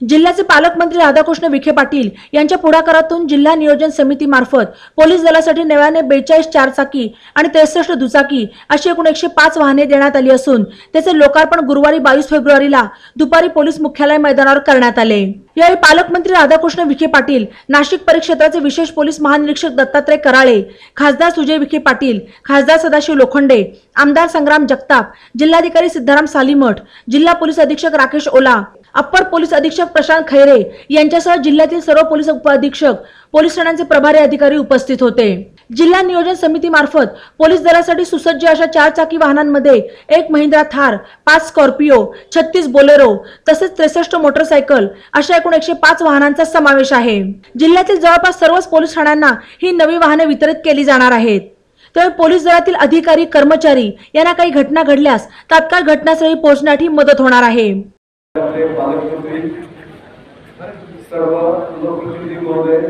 जिल्ह्याचे पालकमंत्री राधाकृष्ण विखे पाटील यांच्या पुढाकारातून जिल्हा नियोजन समितीमार्फत पोलीस दलासाठी नव्याने बेचाळीस चारचाकी आणि त्रेसष्ट दुचाकी अशी एकूण एकशे पाच वाहने देण्यात आली असून त्याचे लोकार्पण गुरुवारी बावीस फेब्रुवारीला दुपारी पोलीस मुख्यालय मैदानावर करण्यात आले. यावेळी पालकमंत्री राधाकृष्ण विखे पाटील नाशिक परिक्षेत्राचे विशेष पोलीस महानिरीक्षक दत्तात्रय कराळे खासदार सुजय विखे पाटील खासदार सदाशिव लोखंडे आमदार संग्राम जगताप जिल्हाधिकारी सिद्धाराम सालीमठ जिल्हा पोलीस अधीक्षक राकेश ओला अप्पर पोलीस अधीक्षक प्रशांत खैरे यांच्यासह जिल्ह्यातील सर्व पोलीस उपअधीक्षक पोलीस ठाण्यांचे प्रभारी अधिकारी उपस्थित होते. जिल्हा नियोजन समितीमार्फत पोलीस दलासाठी सुसज्ज अशा चार चाकी वाहनांमध्ये एक महिंद्रा थार पाच स्कॉर्पिओ छत्तीस बोलेरो तसेच त्रेसष्ट मोटरसायकल अशा एकूण एकशे पाच वाहनांचा समावेश आहे. जिल्ह्यातील जवळपास सर्वच पोलीस ठाण्यांना ही नवी वाहने वितरित केली जाणार आहेत. त्यामुळे पोलीस दलातील अधिकारी कर्मचारी यांना काही घटना घडल्यास तात्काळ घटनास्थळी पोहोचण्यासाठी मदत होणार आहे. पालकमंत्री सर्व लोकप्रतिनिधी महोदय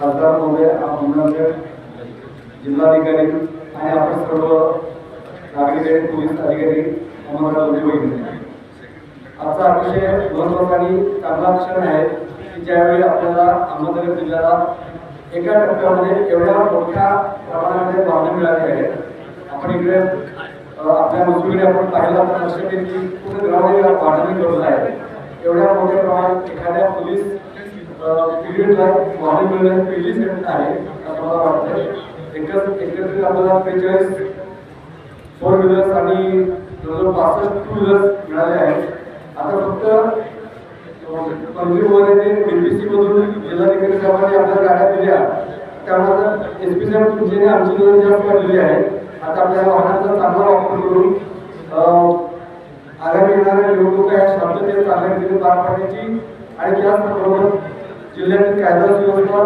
खासदार महोदय आमदार जिल्हाधिकारी आणि आपण सर्व नागरिक आणि पोलीस अधिकारी आम्हाला बहिणी आजचा अतिशय महत्त्वाचा आणि चांगला क्षण आहे की ज्यावेळी आपल्याला अहमदनगर जिल्ह्याला एका टप्प्यामध्ये एवढ्या मोठ्या प्रमाणामध्ये वाहनं मिळाली आहे. आपण इकडे आपल्या मजुरीकडे आपण पाहिलं तर लक्षात येईल की पूर्ण ग्रामीण वाढवणी गरज आहे? एवढ्या मोठ्या प्रमाणात एखाद्या पोलीस पिरियडला वाहन मिळणं ही पहिलीच घटना आहे असं मला वाटतं एकच एकत्रित आपल्याला त्रेचाळीस फोर व्हीलर्स आणि जवळजवळ पासष्ट टू व्हीलर्स मिळाले आहेत. आता फक्त मंत्री महोदयांनी डीपीसी मधून जिल्हाधिकारी साहेबांनी आपल्या गाड्या दिल्या. त्यामुळे एस पी साहेब तुमच्याने आमची जास्त वाढलेली आहे. आता आपल्या वाहनाचा चांगला वापर करून आगामी येणाऱ्या निवडणुका या स्वातंत्र्य चांगल्या रीतीने पार पाडण्याची आणि त्याचबरोबर जिल्ह्यातील कायदा सुव्यवस्था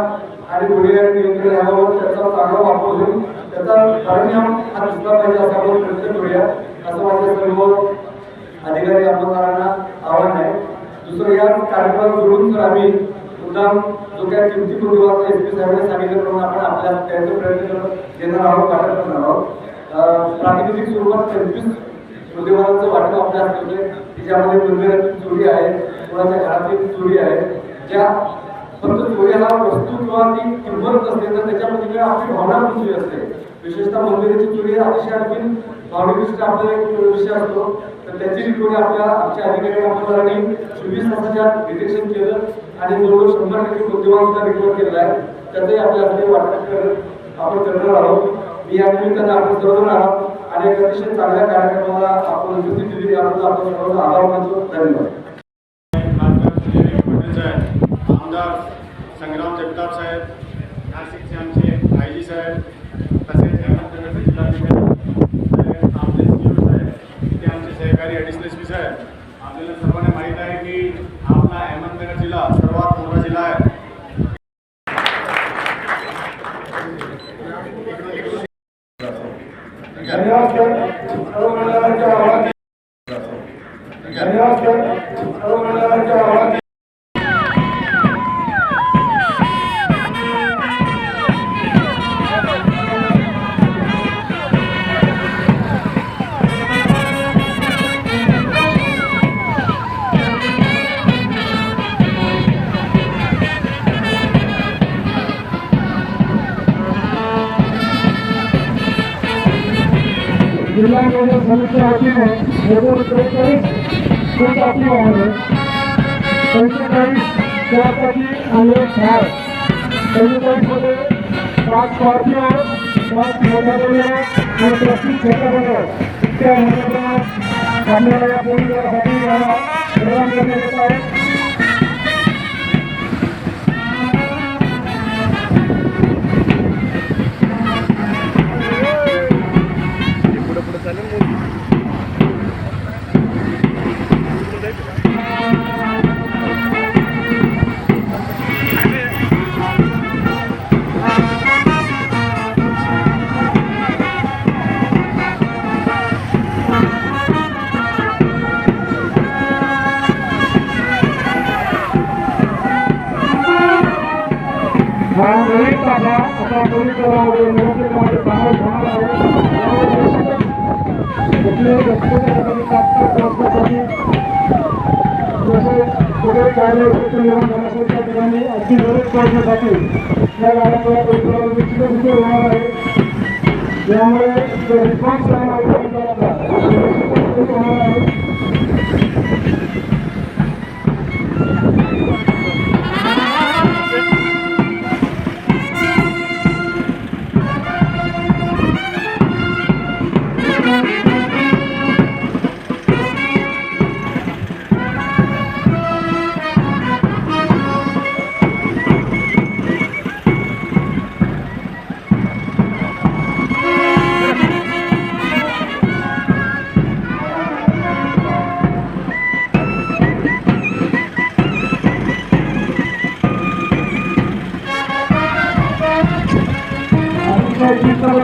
आणि गुन्हेगारी नियंत्रण याबाबत त्याचा चांगला वापर होईल त्याचा परिणाम हा दिसला पाहिजे असा आपण प्रयत्न करूया असं माझ्या सर्व अधिकारी आमदारांना आव्हान आहे. दुसरं या कार्यक्रमाला जोडून जर आम्ही मुद्दाम जो काही किमती पूर्वक एस पी साहेबांनी सांगितल्याप्रमाणे आपण आपल्या त्यांचे प्रयत्न करत देणार आहोत वाटप करणार आहोत. प्राकृतिक स्वरूपात पंचवीस मृदेवारांचं वाटप आपल्या हातात आहे की चोरी आहे कोणाच्या घरातील चोरी आहे. ज्या फक्त चोरी हा वस्तू किंवा ती किंमत असते तर त्याच्यामध्ये आपली भावना पण असते? विशेषतः मंदिराची चोरी अतिशय आणखी भावनिक आपला एक विषय असतो. तर त्याची रिपोर्ट आपल्या आमच्या अधिकारी आमदारांनी चोवीस तासाच्या डिटेक्शन केलं आणि जवळजवळ शंभर टक्के बुद्धिमानचा रिपोर्ट केलेला आहे. त्याचंही आपल्या हाती वाटप करत आपण करणार आहोत. निमित्तानं आपण सर्वजण आहोत. आणि आभार मानतो. आमदार संग्राम जगताप साहेब, नाशिकचे आमचे आय जी साहेब, तसेच Obrigado, जिल्हा नियोजन समितीच्या वतीने एकूण त्रेचाळीस दुचाकी वाहने पंचेचाळीस चारचाकी आणि एक कार पंचेचाळीसमध्ये पाच स्कॉर्पिओ पाच मोठ्या आणि पस्तीस क्षेत्रामध्ये त्या इतक्या मोठ्या या पोलीस नवीन ताफा आता पोलीस दलामध्ये निवडणुकीमध्ये सामील होणार आहे त्यामुळे निश्चितच कुठल्याही कार्य निर्माण झालं त्या ठिकाणी अगदी गरज पोहोचण्यासाठी या गाड्यांचा परिसरावर निश्चितच उपयोग होणार आहे त्यामुळे जो रिस्पॉन्स आहे होणार आहे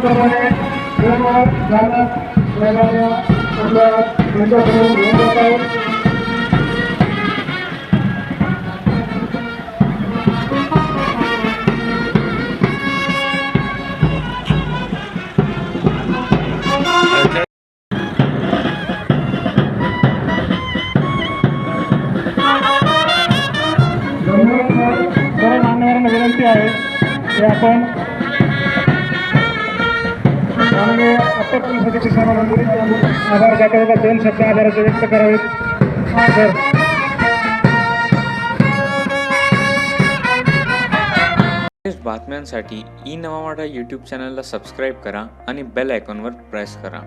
अतिशय शिस्तबद्धपणे सर्व चालक बैलगाड्या आपल्या त्यांच्याकडून घेऊन जात आहेत धन्यवाद सर. सर्व मान्यवरांना विनंती आहे की आपण माननीय अप्पर पोलीस अधीक्षक साहेबांनी आभार जाता दोन शब्द आभाराचे व्यक्त करावेत. सर. बातम्यांसाठी ई नवा मराठा यूट्यूब चॅनलला सबस्क्राईब करा आणि बेल आयकॉनवर प्रेस करा.